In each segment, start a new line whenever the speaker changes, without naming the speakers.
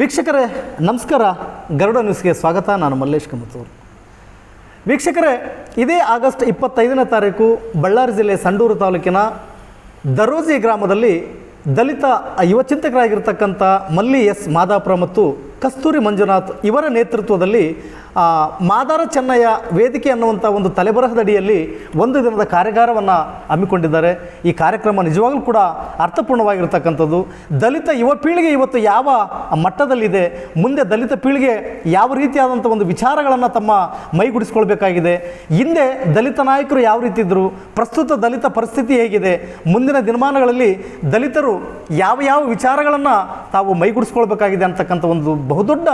ವೀಕ್ಷಕರೇ, ನಮಸ್ಕಾರ. ಗರುಡ ನ್ಯೂಸ್ಗೆ ಸ್ವಾಗತ. ನಾನು ಮಲ್ಲೇಶ್ ಕಮತೂರು ವೀಕ್ಷಕರೇ, ಇದೇ ಆಗಸ್ಟ್ ಇಪ್ಪತ್ತೈದನೇ ತಾರೀಕು ಬಳ್ಳಾರಿ ಜಿಲ್ಲೆ ಸಂಡೂರು ತಾಲೂಕಿನ ದರೋಜಿ ಗ್ರಾಮದಲ್ಲಿ ದಲಿತ ಯುವ ಚಿಂತಕರಾಗಿರ್ತಕ್ಕಂಥ ಮಲ್ಲಿ ಎಸ್ ಮಾದಾಪುರ ಮತ್ತು ಕಸ್ತೂರಿ ಮಂಜುನಾಥ್ ಇವರ ನೇತೃತ್ವದಲ್ಲಿ ಮಾದಾರ ಚೆನ್ನಯ್ಯ ವೇದಿಕೆ ಅನ್ನುವಂಥ ಒಂದು ತಲೆಬರಹದಡಿಯಲ್ಲಿ ಒಂದು ದಿನದ ಕಾರ್ಯಾಗಾರವನ್ನು ಹಮ್ಮಿಕೊಂಡಿದ್ದಾರೆ. ಈ ಕಾರ್ಯಕ್ರಮ ನಿಜವಾಗಲೂ ಕೂಡ ಅರ್ಥಪೂರ್ಣವಾಗಿರ್ತಕ್ಕಂಥದ್ದು. ದಲಿತ ಯುವ ಪೀಳಿಗೆ ಇವತ್ತು ಯಾವ ಮಟ್ಟದಲ್ಲಿದೆ, ಮುಂದೆ ದಲಿತ ಪೀಳಿಗೆ ಯಾವ ರೀತಿಯಾದಂಥ ಒಂದು ವಿಚಾರಗಳನ್ನು ತಮ್ಮ ಮೈಗೂಡಿಸ್ಕೊಳ್ಬೇಕಾಗಿದೆ ಹಿಂದೆ ದಲಿತ ನಾಯಕರು ಯಾವ ರೀತಿ ಇದ್ದರು ಪ್ರಸ್ತುತ ದಲಿತ ಪರಿಸ್ಥಿತಿ ಹೇಗಿದೆ, ಮುಂದಿನ ದಿನಮಾನಗಳಲ್ಲಿ ದಲಿತರು ಯಾವ ಯಾವ ವಿಚಾರಗಳನ್ನು ತಾವು ಮೈಗೂಡಿಸ್ಕೊಳ್ಬೇಕಾಗಿದೆ ಅಂತಕ್ಕಂಥ ಒಂದು ಬಹುದೊಡ್ಡ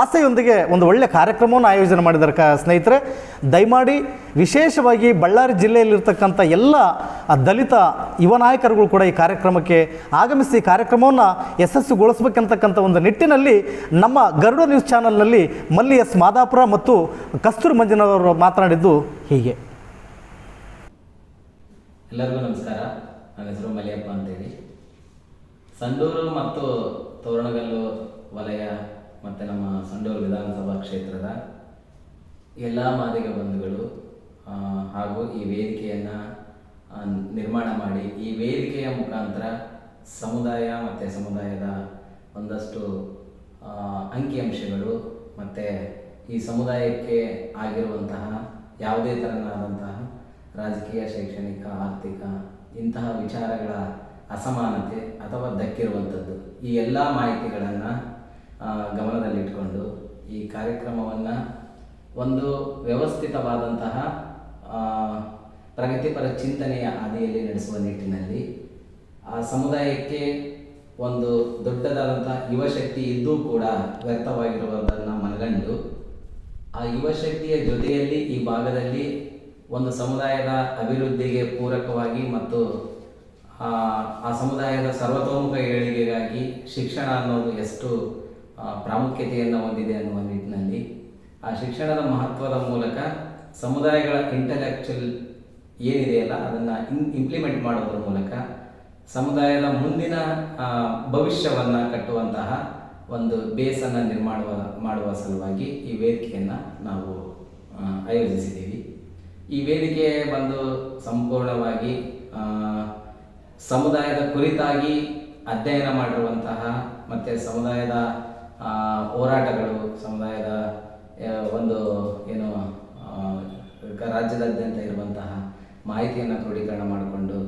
ಆಸೆಯೊಂದಿಗೆ ಒಂದು ಒಳ್ಳೆಯ ಕಾರ್ಯಕ್ರಮವನ್ನು ಆಯೋಜನೆ ಮಾಡಿದ್ದಾರೆ ಕ, ಸ್ನೇಹಿತರೆ. ದಯಮಾಡಿ ವಿಶೇಷವಾಗಿ ಬಳ್ಳಾರಿ ಜಿಲ್ಲೆಯಲ್ಲಿರ್ತಕ್ಕಂಥ ಎಲ್ಲ ದಲಿತ ಯುವ ನಾಯಕರುಗಳು ಕೂಡ ಈ ಕಾರ್ಯಕ್ರಮಕ್ಕೆ ಆಗಮಿಸಿ ಕಾರ್ಯಕ್ರಮವನ್ನು ಯಶಸ್ಸುಗೊಳಿಸಬೇಕಂತಕ್ಕಂಥ ಒಂದು ನಿಟ್ಟಿನಲ್ಲಿ ನಮ್ಮ ಗರುಡ ನ್ಯೂಸ್ ಚಾನಲ್ನಲ್ಲಿ ಮಲ್ಲಿ ಎಸ್ ಮಾದಾಪುರ ಮತ್ತು ಕಸ್ತೂರ್ ಮಂಜುನವರು ಮಾತನಾಡಿದ್ದು ಹೀಗೆ.
ಎಲ್ಲರಿಗೂ ನಮಸ್ಕಾರ. ನನ್ನ ಹೆಸರು ಮಲಿಯಪ್ಪ ಅಂತೇಳಿ. ಸಂಡೂರು ಮತ್ತು ತೋರಣಗಲ್ಲು ವಲಯ ಮತ್ತು ನಮ್ಮ ಸಂಡೂರು ವಿಧಾನಸಭಾ ಕ್ಷೇತ್ರದ ಎಲ್ಲ ಮಾದಿಗ ಬಂಧುಗಳು ಹಾಗೂ ಈ ವೇದಿಕೆಯನ್ನು ನಿರ್ಮಾಣ ಮಾಡಿ ಈ ವೇದಿಕೆಯ ಮುಖಾಂತರ ಸಮುದಾಯ ಮತ್ತು ಸಮುದಾಯದ ಒಂದಷ್ಟು ಅಂಕಿಅಂಶಗಳು ಮತ್ತು ಈ ಸಮುದಾಯಕ್ಕೆ ಆಗಿರುವಂತಹ ಯಾವುದೇ ಥರನಾದಂತಹ ರಾಜಕೀಯ, ಶೈಕ್ಷಣಿಕ, ಆರ್ಥಿಕ ಇಂತಹ ವಿಚಾರಗಳ ಅಸಮಾನತೆ ಅಥವಾ ದಕ್ಕಿರುವಂಥದ್ದು ಈ ಎಲ್ಲ ಮಾಹಿತಿಗಳನ್ನು ಗಮನದಲ್ಲಿಟ್ಕೊಂಡು ಈ ಕಾರ್ಯಕ್ರಮವನ್ನು ಒಂದು ವ್ಯವಸ್ಥಿತವಾದಂತಹ ಪ್ರಗತಿಪರ ಚಿಂತನೆಯ ಹಾದಿಯಲ್ಲಿ ನಡೆಸುವ ನಿಟ್ಟಿನಲ್ಲಿ ಆ ಸಮುದಾಯಕ್ಕೆ ಒಂದು ದೊಡ್ಡದಾದಂಥ ಯುವಶಕ್ತಿ ಇದ್ದೂ ಕೂಡ ವ್ಯರ್ಥವಾಗಿರುವುದನ್ನು ಮನಗಂಡು, ಆ ಯುವಶಕ್ತಿಯ ಜೊತೆಯಲ್ಲಿ ಈ ಭಾಗದಲ್ಲಿ ಒಂದು ಸಮುದಾಯದ ಅಭಿವೃದ್ಧಿಗೆ ಪೂರಕವಾಗಿ ಮತ್ತು ಆ ಸಮುದಾಯದ ಸರ್ವತೋಮುಖ ಏಳಿಗೆಗಾಗಿ ಶಿಕ್ಷಣ ಅನ್ನೋದು ಎಷ್ಟು ಪ್ರಾಮುಖ್ಯತೆಯನ್ನು ಹೊಂದಿದೆ ಅನ್ನುವ ನಿಟ್ಟಿನಲ್ಲಿ ಆ ಶಿಕ್ಷಣದ ಮಹತ್ವದ ಮೂಲಕ ಸಮುದಾಯಗಳ ಇಂಟಲೆಕ್ಚುಯಲ್ ಏನಿದೆಯಲ್ಲ ಅದನ್ನು ಇನ್ ಇಂಪ್ಲಿಮೆಂಟ್ ಮಾಡೋದ್ರ ಮೂಲಕ ಸಮುದಾಯದ ಮುಂದಿನ ಭವಿಷ್ಯವನ್ನು ಕಟ್ಟುವಂತಹ ಒಂದು ಬೇಸನ್ನು ನಿರ್ಮಾಣ ಮಾಡುವ ಸಲುವಾಗಿ ಈ ವೇದಿಕೆಯನ್ನು ನಾವು ಆಯೋಜಿಸಿದ್ದೀವಿ. ಈ ವೇದಿಕೆ ಬಂದು ಸಂಪೂರ್ಣವಾಗಿ ಸಮುದಾಯದ ಕುರಿತಾಗಿ ಅಧ್ಯಯನ ಮಾಡಿರುವಂತಹ ಮತ್ತು ಸಮುದಾಯದ ಹೋರಾಟಗಳು ಸಮುದಾಯದ ಒಂದು ಏನು ರಾಜ್ಯದಾದ್ಯಂತ ಇರುವಂತಹ ಮಾಹಿತಿಯನ್ನು ಕ್ರೋಢೀಕರಣ ಮಾಡಿಕೊಂಡು,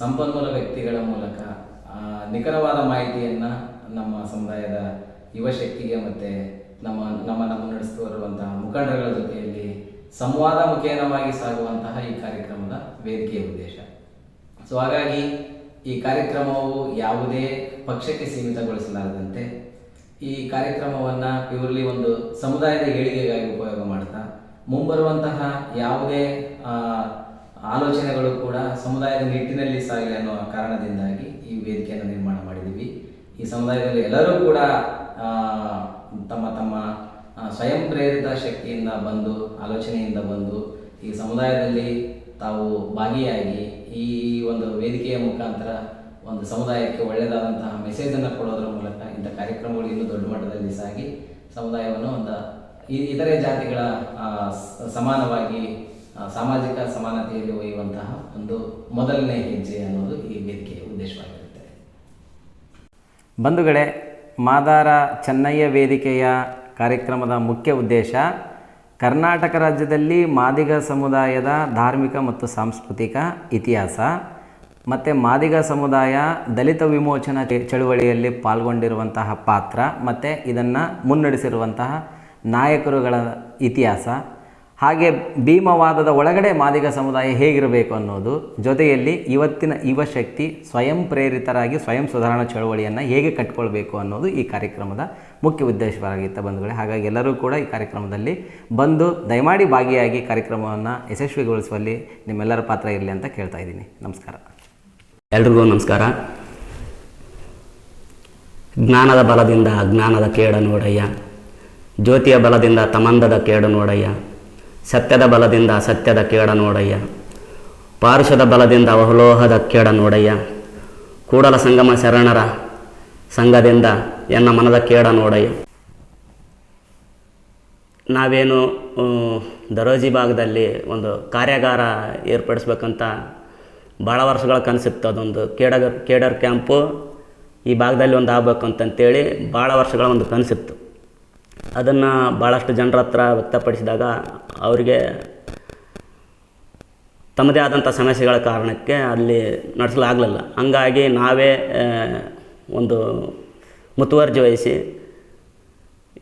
ಸಂಪನ್ಮೂಲ ವ್ಯಕ್ತಿಗಳ ಮೂಲಕ ನಿಖರವಾದ ಮಾಹಿತಿಯನ್ನು ನಮ್ಮ ಸಮುದಾಯದ ಯುವಶಕ್ತಿಗೆ ಮತ್ತು ನಮ್ಮ ನಮ್ಮ ನಮ್ಮ ನಡೆಸುತ್ತಿರುವಂತಹ ಮುಖಂಡರುಗಳ ಜೊತೆಯಲ್ಲಿ ಸಂವಾದ ಮುಖೇನವಾಗಿ ಸಾಗುವಂತಹ ಈ ಕಾರ್ಯಕ್ರಮದ ವೇದಿಕೆಯ ಉದ್ದೇಶ. ಸೊ ಹಾಗಾಗಿ ಈ ಕಾರ್ಯಕ್ರಮವು ಯಾವುದೇ ಪಕ್ಷಕ್ಕೆ ಸೀಮಿತಗೊಳಿಸಲಾರದಂತೆ ಈ ಕಾರ್ಯಕ್ರಮವನ್ನು ಪ್ಯೂರ್ಲಿ ಒಂದು ಸಮುದಾಯದ ಏಳಿಗೆಗಾಗಿ ಉಪಯೋಗ ಮಾಡ್ತಾ ಮುಂಬರುವಂತಹ ಯಾವುದೇ ಆಲೋಚನೆಗಳು ಕೂಡ ಸಮುದಾಯದ ನಿಟ್ಟಿನಲ್ಲಿ ಸಾಗಿಲ್ಲ ಅನ್ನೋ ಕಾರಣದಿಂದಾಗಿ ಈ ವೇದಿಕೆಯನ್ನು ನಿರ್ಮಾಣ ಮಾಡಿದ್ದೀವಿ ಈ ಸಮುದಾಯದಲ್ಲಿ ಎಲ್ಲರೂ ಕೂಡ ತಮ್ಮ ತಮ್ಮ ಸ್ವಯಂ ಪ್ರೇರಿತ ಶಕ್ತಿಯಿಂದ ಬಂದು, ಆಲೋಚನೆಯಿಂದ ಬಂದು, ಈ ಸಮುದಾಯದಲ್ಲಿ ತಾವು ಭಾಗಿಯಾಗಿ ಈ ಒಂದು ವೇದಿಕೆಯ ಮುಖಾಂತರ ಒಂದು ಸಮುದಾಯಕ್ಕೆ ಒಳ್ಳೆಯದಾದಂತಹ ಮೆಸೇಜನ್ನು ಕೊಡೋದ್ರ ಮೂಲಕ ಇಂಥ ಕಾರ್ಯಕ್ರಮಗಳು ಇನ್ನೂ ದೊಡ್ಡ ಮಟ್ಟದಲ್ಲಿ ಸಾಗಿ ಸಮುದಾಯವನ್ನು ಒಂದು ಈ- ಇತರೆ ಜಾತಿಗಳ ಸಮಾನವಾಗಿ ಸಾಮಾಜಿಕ ಸಮಾನತೆಯಲ್ಲಿ ಒಯ್ಯುವಂತಹ ಒಂದು ಮೊದಲನೇ ಹೆಜ್ಜೆ ಅನ್ನೋದು ಈ ವೇದಿಕೆಯ ಉದ್ದೇಶವಾಗಿರುತ್ತೆ.
ಬಂಧುಗಳೇ, ಮಾದಾರ ಚೆನ್ನಯ್ಯ ವೇದಿಕೆಯ ಕಾರ್ಯಕ್ರಮದ ಮುಖ್ಯ ಉದ್ದೇಶ ಕರ್ನಾಟಕ ರಾಜ್ಯದಲ್ಲಿ ಮಾದಿಗ ಸಮುದಾಯದ ಧಾರ್ಮಿಕ ಮತ್ತು ಸಾಂಸ್ಕೃತಿಕ ಇತಿಹಾಸ. ಮತ್ತು ಮಾದಿಗ ಸಮುದಾಯ ದಲಿತ ವಿಮೋಚನಾ ಚಳುವಳಿಯಲ್ಲಿ ಪಾಲ್ಗೊಂಡಿರುವಂತಹ ಪಾತ್ರ ಮತ್ತು ಇದನ್ನು ಮುನ್ನಡೆಸಿರುವಂತಹ ನಾಯಕರುಗಳ ಇತಿಹಾಸ. ಹಾಗೆ ಭೀಮವಾದದ ಒಳಗಡೆ ಮಾದಿಗ ಸಮುದಾಯ ಹೇಗಿರಬೇಕು ಅನ್ನೋದು ಜೊತೆಯಲ್ಲಿ ಇವತ್ತಿನ ಯುವ ಶಕ್ತಿ ಸ್ವಯಂ ಪ್ರೇರಿತರಾಗಿ ಸ್ವಯಂ ಸುಧಾರಣಾ ಚಳುವಳಿಯನ್ನು ಹೇಗೆ ಕಟ್ಕೊಳ್ಬೇಕು ಅನ್ನೋದು ಈ ಕಾರ್ಯಕ್ರಮದ ಮುಖ್ಯ ಉದ್ದೇಶವಾಗಿತ್ತು ಬಂಧುಗಳೇ. ಹಾಗಾಗಿ ಎಲ್ಲರೂ ಕೂಡ ಈ ಕಾರ್ಯಕ್ರಮದಲ್ಲಿ ಬಂದು ದಯಮಾಡಿ ಭಾಗಿಯಾಗಿ ಕಾರ್ಯಕ್ರಮವನ್ನು ಯಶಸ್ವಿಗೊಳಿಸುವಲ್ಲಿ ನಿಮ್ಮೆಲ್ಲರ ಪಾತ್ರ ಇರಲಿ ಅಂತ ಕೇಳ್ತಾ ಇದ್ದೀನಿ. ನಮಸ್ಕಾರ.
ಎಲ್ರಿಗೂ ನಮಸ್ಕಾರ. ಜ್ಞಾನದ ಬಲದಿಂದ ಅಜ್ಞಾನದ ಕೇಡ ನೋಡಯ್ಯ. ಜ್ಯೋತಿಯ ಬಲದಿಂದ ತಮಂದದ ಕೇಡು ನೋಡಯ್ಯ. ಸತ್ಯದ ಬಲದಿಂದ ಸತ್ಯದ ಕೇಡ ನೋಡಯ್ಯ. ಪಾರುಷದ ಬಲದಿಂದ ಅವಲೋಹದ ಕೇಡ ನೋಡಯ್ಯ. ಕೂಡಲ ಸಂಗಮ ಶರಣರ ಸಂಘದಿಂದ ಎನ್ನ ಮನದ ಕೇಡ ನೋಡಯ್ಯ. ನಾವೇನು ದರೋಜಿ ಭಾಗದಲ್ಲಿ ಒಂದು ಕಾರ್ಯಾಗಾರ ಏರ್ಪಡಿಸ್ಬೇಕಂತ ಭಾಳ ವರ್ಷಗಳ ಕನಸಿತ್ತು ಅದೊಂದು. ಕೇಡಗರ್ ಕೇಡರ್ ಕ್ಯಾಂಪು ಈ ಭಾಗದಲ್ಲಿ ಒಂದು ಆಗ್ಬೇಕು ಅಂತಂತೇಳಿ ಭಾಳ ವರ್ಷಗಳ ಒಂದು ಕನಸಿತ್ತು. ಅದನ್ನು ಭಾಳಷ್ಟು ಜನರ ಹತ್ರ ವ್ಯಕ್ತಪಡಿಸಿದಾಗ ಅವರಿಗೆ ತಮ್ಮದೇ ಆದಂಥ ಸಮಸ್ಯೆಗಳ ಕಾರಣಕ್ಕೆ ಅಲ್ಲಿ ನಡೆಸಲಾಗಲಿಲ್ಲ. ಹಂಗಾಗಿ ನಾವೇ ಒಂದು ಮುತುವರ್ಜಿ ವಹಿಸಿ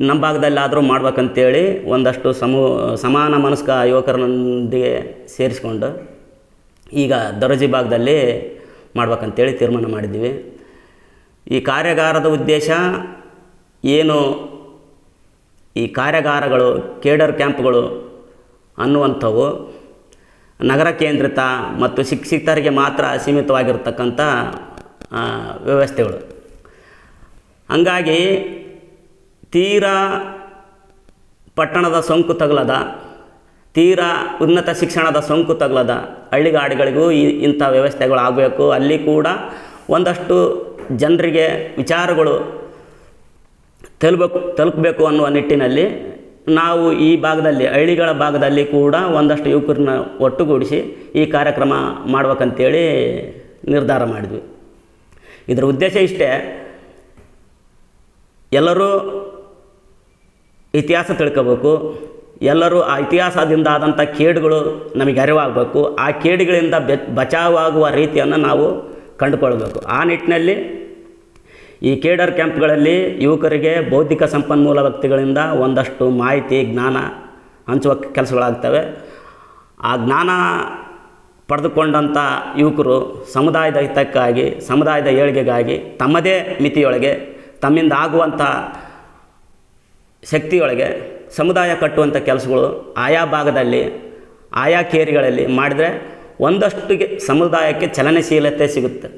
ನಮ್ಮ ಭಾಗದಲ್ಲಾದರೂ ಮಾಡ್ಬೇಕಂತೇಳಿ ಒಂದಷ್ಟು ಸಮೂ, ಸಮಾನ ಮನಸ್ಕ ಯುವಕರೊಂದಿಗೆ ಸೇರಿಸ್ಕೊಂಡು ಈಗ ದರೋಜಿ ಭಾಗದಲ್ಲಿ ಮಾಡ್ಬೇಕಂತೇಳಿ ತೀರ್ಮಾನ ಮಾಡಿದ್ದೀವಿ. ಈ ಕಾರ್ಯಾಗಾರದ ಉದ್ದೇಶ ಏನು? ಈ ಕಾರ್ಯಾಗಾರಗಳು, ಕೇಡರ್ ಕ್ಯಾಂಪ್ಗಳು ಅನ್ನುವಂಥವು ನಗರ ಕೇಂದ್ರಿತ ಮತ್ತು ಶಿಕ್ಷಿತರಿಗೆ ಮಾತ್ರ ಸೀಮಿತವಾಗಿರ್ತಕ್ಕಂಥ ವ್ಯವಸ್ಥೆಗಳು. ಹಂಗಾಗಿ ತೀರಾ ಪಟ್ಟಣದ ಸೋಂಕು ತಗಲದ ತೀರಾ ಉನ್ನತ ಶಿಕ್ಷಣದ ಸೋಂಕು ತಗಲದ ಹಳ್ಳಿಗಾಡಿಗಳಿಗೂ ಈ ಇಂಥ ವ್ಯವಸ್ಥೆಗಳು ಆಗಬೇಕು. ಅಲ್ಲಿ ಕೂಡ ಒಂದಷ್ಟು ಜನರಿಗೆ ವಿಚಾರಗಳು ತಲುಬೇಕು, ತಲುಪಬೇಕು ಅನ್ನುವ ನಿಟ್ಟಿನಲ್ಲಿ ನಾವು ಈ ಭಾಗದಲ್ಲಿ, ಹಳ್ಳಿಗಳ ಭಾಗದಲ್ಲಿ ಕೂಡ ಒಂದಷ್ಟು ಯುವಕರನ್ನ ಒಟ್ಟುಗೂಡಿಸಿ ಈ ಕಾರ್ಯಕ್ರಮ ಮಾಡ್ಬೇಕಂತೇಳಿ ನಿರ್ಧಾರ ಮಾಡಿದ್ವಿ. ಇದರ ಉದ್ದೇಶ ಇಷ್ಟೇ, ಎಲ್ಲರೂ ಇತಿಹಾಸ ತಿಳ್ಕೋಬೇಕು. ಎಲ್ಲರೂ ಆ ಇತಿಹಾಸದಿಂದ ಆದಂಥ ಕೇಡುಗಳು ನಮಗೆ ಅರಿವಾಗಬೇಕು. ಆ ಕೇಡುಗಳಿಂದ ಬೆ, ಬಚಾವಾಗುವ ರೀತಿಯನ್ನು ನಾವು ಕಂಡುಕೊಳ್ಬೇಕು. ಆ ನಿಟ್ಟಿನಲ್ಲಿ ಈ ಕೇಡರ್ ಕ್ಯಾಂಪ್ಗಳಲ್ಲಿ ಯುವಕರಿಗೆ ಬೌದ್ಧಿಕ ಸಂಪನ್ಮೂಲ ವ್ಯಕ್ತಿಗಳಿಂದ ಒಂದಷ್ಟು ಮಾಹಿತಿ, ಜ್ಞಾನ ಹಂಚುವ ಕೆಲಸಗಳಾಗ್ತವೆ. ಆ ಜ್ಞಾನ ಪಡೆದುಕೊಂಡಂಥ ಯುವಕರು ಸಮುದಾಯದ ಹಿತಕ್ಕಾಗಿ, ಸಮುದಾಯದ ಏಳಿಗೆಗಾಗಿ, ತಮ್ಮದೇ ಮಿತಿಯೊಳಗೆ, ತಮ್ಮಿಂದ ಆಗುವಂಥ ಶಕ್ತಿಯೊಳಗೆ ಸಮುದಾಯ ಕಟ್ಟುವಂಥ ಕೆಲಸಗಳು ಆಯಾ ಭಾಗದಲ್ಲಿ, ಆಯಾ ಕೇರಿಗಳಲ್ಲಿ ಮಾಡಿದರೆ ಒಂದಷ್ಟುಗೆ ಸಮುದಾಯಕ್ಕೆ ಚಲನಶೀಲತೆ ಸಿಗುತ್ತೆ.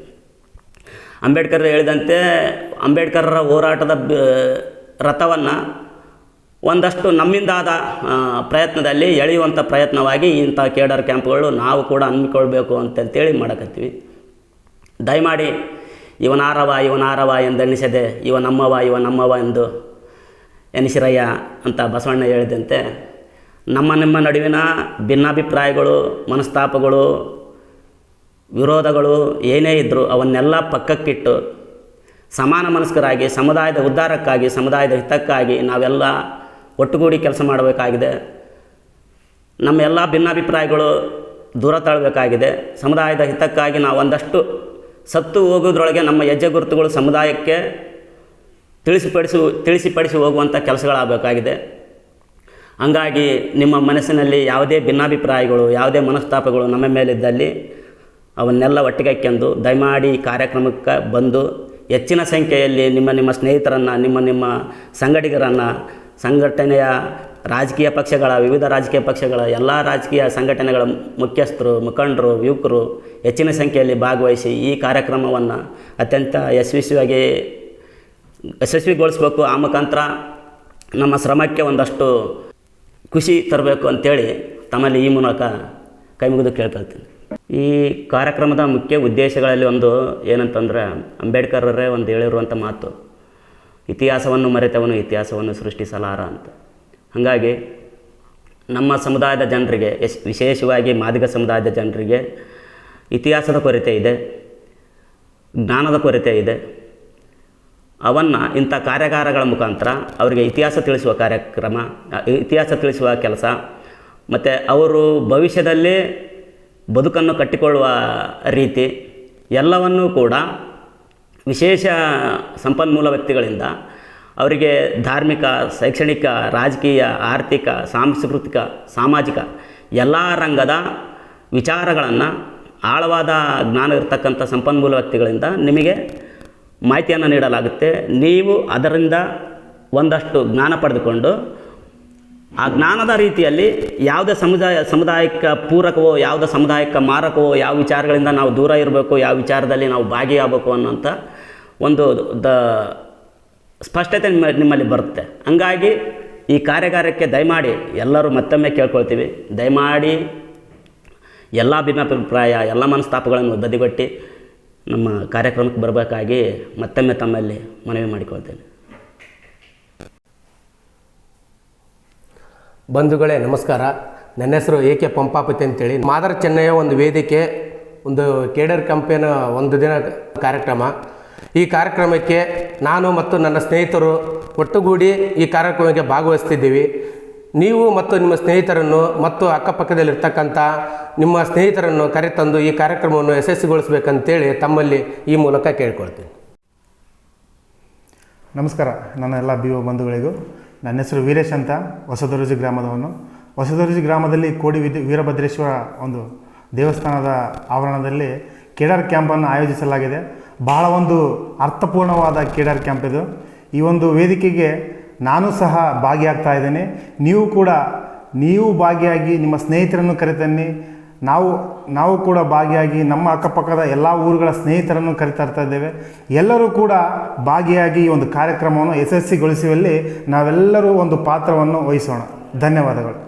ಅಂಬೇಡ್ಕರ್ ಹೇಳಿದಂತೆ ಅಂಬೇಡ್ಕರರ ಹೋರಾಟದ ರಥವನ್ನು ಒಂದಷ್ಟು ನಮ್ಮಿಂದಾದ ಪ್ರಯತ್ನದಲ್ಲಿ ಎಳೆಯುವಂಥ ಪ್ರಯತ್ನವಾಗಿ ಇಂಥ ಕೇಡರ್ ಕ್ಯಾಂಪ್ಗಳು ನಾವು ಕೂಡ ಹಮ್ಮಿಕೊಳ್ಬೇಕು ಅಂತಂತೇಳಿ ಮಾಡಕತ್ತೀವಿ. ದಯಮಾಡಿ ಇವನಾರವ ಇವನಾರವ ಎಂದೆಣಿಸದೆ ಇವ ನಮ್ಮವ ಇವ ನಮ್ಮವ ಎಂದು ಎನಿಸಿರಯ್ಯ ಅಂತ ಬಸವಣ್ಣ ಹೇಳಿದಂತೆ, ನಮ್ಮ ನಿಮ್ಮ ನಡುವಿನ ಭಿನ್ನಾಭಿಪ್ರಾಯಗಳು, ಮನಸ್ತಾಪಗಳು, ವಿರೋಧಗಳು ಏನೇ ಇದ್ದರೂ ಅವನ್ನೆಲ್ಲ ಪಕ್ಕಕ್ಕಿಟ್ಟು ಸಮಾನ ಮನಸ್ಕರಾಗಿ, ಸಮುದಾಯದ ಉದ್ಧಾರಕ್ಕಾಗಿ, ಸಮುದಾಯದ ಹಿತಕ್ಕಾಗಿ ನಾವೆಲ್ಲ ಒಟ್ಟುಗೂಡಿ ಕೆಲಸ ಮಾಡಬೇಕಾಗಿದೆ. ನಮ್ಮ ಎಲ್ಲ ಭಿನ್ನಾಭಿಪ್ರಾಯಗಳು ದೂರ ತಳ್ಳಬೇಕಾಗಿದೆ. ಸಮುದಾಯದ ಹಿತಕ್ಕಾಗಿ ನಾವು ಒಂದಷ್ಟು ಸತ್ತು ಹೋಗೋದ್ರೊಳಗೆ ನಮ್ಮ ಹೆಜ್ಜೆ ಗುರುತುಗಳು ಸಮುದಾಯಕ್ಕೆ ತಿಳಿಸಿಪಡಿಸು, ತಿಳಿಸಿಪಡಿಸಿ ಹೋಗುವಂಥ ಕೆಲಸಗಳಾಗಬೇಕಾಗಿದೆ. ಹಂಗಾಗಿ ನಿಮ್ಮ ಮನಸ್ಸಿನಲ್ಲಿ ಯಾವುದೇ ಭಿನ್ನಾಭಿಪ್ರಾಯಗಳು, ಯಾವುದೇ ಮನಸ್ತಾಪಗಳು ನಮ್ಮ ಮೇಲಿದ್ದಲ್ಲಿ ಅವನ್ನೆಲ್ಲ ಒಟ್ಟಿಗೆ ಹಾಕ್ಯಂದು ದಯಮಾಡಿ ಕಾರ್ಯಕ್ರಮಕ್ಕೆ ಬಂದು ಹೆಚ್ಚಿನ ಸಂಖ್ಯೆಯಲ್ಲಿ ನಿಮ್ಮ ನಿಮ್ಮ ಸ್ನೇಹಿತರನ್ನು, ನಿಮ್ಮ ನಿಮ್ಮ ಸಂಘಟಿಗರನ್ನು ಸಂಘಟನೆಯ ರಾಜಕೀಯ ಪಕ್ಷಗಳ, ವಿವಿಧ ರಾಜಕೀಯ ಪಕ್ಷಗಳ, ಎಲ್ಲ ರಾಜಕೀಯ ಸಂಘಟನೆಗಳ ಮುಖ್ಯಸ್ಥರು, ಮುಖಂಡರು, ಯುವಕರು ಹೆಚ್ಚಿನ ಸಂಖ್ಯೆಯಲ್ಲಿ ಭಾಗವಹಿಸಿ ಈ ಕಾರ್ಯಕ್ರಮವನ್ನು ಅತ್ಯಂತ ಯಶಸ್ವಿಯಾಗಿ ಯಶಸ್ವಿಗೊಳಿಸ್ಬೇಕು ಆ ಮುಖಾಂತರ ನಮ್ಮ ಶ್ರಮಕ್ಕೆ ಒಂದಷ್ಟು ಖುಷಿ ತರಬೇಕು ಅಂತೇಳಿ ತಮ್ಮಲ್ಲಿ ಈ ಮೂಲಕ ಕೈ ಮುಗಿದು ಕೇಳ್ಕೊಳ್ತೀನಿ ಈ ಕಾರ್ಯಕ್ರಮದ ಮುಖ್ಯ ಉದ್ದೇಶಗಳಲ್ಲಿ ಒಂದು ಏನಂತಂದರೆ ಅಂಬೇಡ್ಕರ್ರೇ ಒಂದು ಹೇಳಿರುವಂಥ ಮಾತು, ಇತಿಹಾಸವನ್ನು ಮರೆತವನು ಇತಿಹಾಸವನ್ನು ಸೃಷ್ಟಿಸಲಾರ ಅಂತ. ಹಾಗಾಗಿ ನಮ್ಮ ಸಮುದಾಯದ ಜನರಿಗೆ ಎಸ್ ವಿಶೇಷವಾಗಿ ಮಾದಿಗ ಸಮುದಾಯದ ಜನರಿಗೆ ಇತಿಹಾಸದ ಕೊರತೆ ಇದೆ, ಜ್ಞಾನದ ಕೊರತೆ ಇದೆ. ಅವನ್ನು ಇಂಥ ಕಾರ್ಯಾಗಾರಗಳ ಮುಖಾಂತರ ಅವರಿಗೆ ಇತಿಹಾಸ ತಿಳಿಸುವ ಕಾರ್ಯಕ್ರಮ ಇತಿಹಾಸ ತಿಳಿಸುವ ಕೆಲಸ, ಮತ್ತು ಅವರು ಭವಿಷ್ಯದಲ್ಲಿ ಬದುಕನ್ನು ಕಟ್ಟಿಕೊಳ್ಳುವ ರೀತಿ ಎಲ್ಲವನ್ನೂ ಕೂಡ ವಿಶೇಷ ಸಂಪನ್ಮೂಲ ವ್ಯಕ್ತಿಗಳಿಂದ ಅವರಿಗೆ ಧಾರ್ಮಿಕ, ಶೈಕ್ಷಣಿಕ, ರಾಜಕೀಯ, ಆರ್ಥಿಕ, ಸಾಂಸ್ಕೃತಿಕ, ಸಾಮಾಜಿಕ ಎಲ್ಲ ರಂಗದ ವಿಚಾರಗಳನ್ನು ಆಳವಾದ ಜ್ಞಾನ ಇರತಕ್ಕಂಥ ಸಂಪನ್ಮೂಲ ವ್ಯಕ್ತಿಗಳಿಂದ ನಿಮಗೆ ಮಾಹಿತಿಯನ್ನು ನೀಡಲಾಗುತ್ತೆ. ನೀವು ಅದರಿಂದ ಒಂದಷ್ಟು ಜ್ಞಾನ ಪಡೆದುಕೊಂಡು, ಆ ಜ್ಞಾನದ ರೀತಿಯಲ್ಲಿ ಯಾವುದೇ ಸಮುದಾಯ ಸಮುದಾಯಕ್ಕೆ ಪೂರಕವೋ, ಯಾವುದೇ ಸಮುದಾಯಕ್ಕೆ ಮಾರಕವೋ, ಯಾವ ವಿಚಾರಗಳಿಂದ ನಾವು ದೂರ ಇರಬೇಕು, ಯಾವ ವಿಚಾರದಲ್ಲಿ ನಾವು ಭಾಗಿಯಾಗಬೇಕು ಅನ್ನೋಂಥ ಒಂದು ದ ಸ್ಪಷ್ಟತೆ ನಿಮ್ಮ, ನಿಮ್ಮಲ್ಲಿ ಬರುತ್ತೆ. ಹಂಗಾಗಿ ಈ ಕಾರ್ಯಾಗಾರಕ್ಕೆ ದಯಮಾಡಿ ಎಲ್ಲರೂ ಮತ್ತೊಮ್ಮೆ ಕೇಳ್ಕೊಳ್ತೀವಿ. ದಯಮಾಡಿ ಎಲ್ಲ ಭಿನ್ನಾಭಿಪ್ರಾಯ, ಎಲ್ಲ ಮನಸ್ತಾಪಗಳನ್ನು ಬದಿಗೊಟ್ಟಿ ನಮ್ಮ ಕಾರ್ಯಕ್ರಮಕ್ಕೆ ಬರಬೇಕಾಗಿ ಮತ್ತೊಮ್ಮೆ ತಮ್ಮಲ್ಲಿ ಮನವಿ ಮಾಡಿಕೊಳ್ತೇನೆ.
ಬಂಧುಗಳೇ, ನಮಸ್ಕಾರ. ನನ್ನ ಹೆಸರು ಏಕೆ ಪಂಪಾಪತಿ ಅಂತೇಳಿ. ಮಾದರ ಚೆನ್ನಯ್ಯ ಒಂದು ವೇದಿಕೆ, ಒಂದು ಕೇಡರ್ ಕಂಪೆನ ಒಂದು ದಿನ ಕಾರ್ಯಕ್ರಮ. ಈ ಕಾರ್ಯಕ್ರಮಕ್ಕೆ ನಾನು ಮತ್ತು ನನ್ನ ಸ್ನೇಹಿತರು ಒಟ್ಟುಗೂಡಿ ಈ ಕಾರ್ಯಕ್ರಮಕ್ಕೆ ಭಾಗವಹಿಸ್ತಿದ್ದೀವಿ. ನೀವು ಮತ್ತು ನಿಮ್ಮ ಸ್ನೇಹಿತರನ್ನು ಮತ್ತು ಅಕ್ಕಪಕ್ಕದಲ್ಲಿರ್ತಕ್ಕಂಥ ನಿಮ್ಮ ಸ್ನೇಹಿತರನ್ನು ಕರೆತಂದು ಈ ಕಾರ್ಯಕ್ರಮವನ್ನು ಯಶಸ್ವಿಗೊಳಿಸಬೇಕಂತೇಳಿ ತಮ್ಮಲ್ಲಿ ಈ ಮೂಲಕ ಕೇಳ್ಕೊಳ್ತೀನಿ.
ನಮಸ್ಕಾರ, ನನ್ನ ಎಲ್ಲ ಬಿ ಒ ಬಂಧುಗಳಿಗೂ. ನನ್ನ ಹೆಸರು ವೀರೇಶ್ ಅಂತ, ಹೊಸದೊರಜಿ ಗ್ರಾಮದವನು. ಹೊಸದೊರಜಿ ಗ್ರಾಮದಲ್ಲಿ ಕೋಡಿ ವೀರಭದ್ರೇಶ್ವರ ಒಂದು ದೇವಸ್ಥಾನದ ಆವರಣದಲ್ಲಿ ಕೇಡಾರ್ ಕ್ಯಾಂಪನ್ನು ಆಯೋಜಿಸಲಾಗಿದೆ. ಬಹಳ ಒಂದು ಅರ್ಥಪೂರ್ಣವಾದ ಕೇಡಾರ್ ಕ್ಯಾಂಪ್ ಇದು. ಈ ಒಂದು ವೇದಿಕೆಗೆ ನಾನು ಸಹ ಭಾಗಿಯಾಗ್ತಾ ಇದ್ದೇನೆ. ನೀವು ಕೂಡ, ನೀವು ಭಾಗಿಯಾಗಿ ನಿಮ್ಮ ಸ್ನೇಹಿತರನ್ನು ಕರೆತನ್ನಿ. ನಾವು ನಾವು ಕೂಡ ಭಾಗಿಯಾಗಿ ನಮ್ಮ ಅಕ್ಕಪಕ್ಕದ ಎಲ್ಲ ಊರುಗಳ ಸ್ನೇಹಿತರನ್ನು ಕರಿತಾ ಇದ್ದೇವೆ. ಎಲ್ಲರೂ ಕೂಡ ಭಾಗಿಯಾಗಿ ಈ ಒಂದು ಕಾರ್ಯಕ್ರಮವನ್ನು ಯಶಸ್ವಿಗೊಳಿಸುವಲ್ಲಿ ನಾವೆಲ್ಲರೂ ಒಂದು ಪಾತ್ರವನ್ನು ವಹಿಸೋಣ. ಧನ್ಯವಾದಗಳು.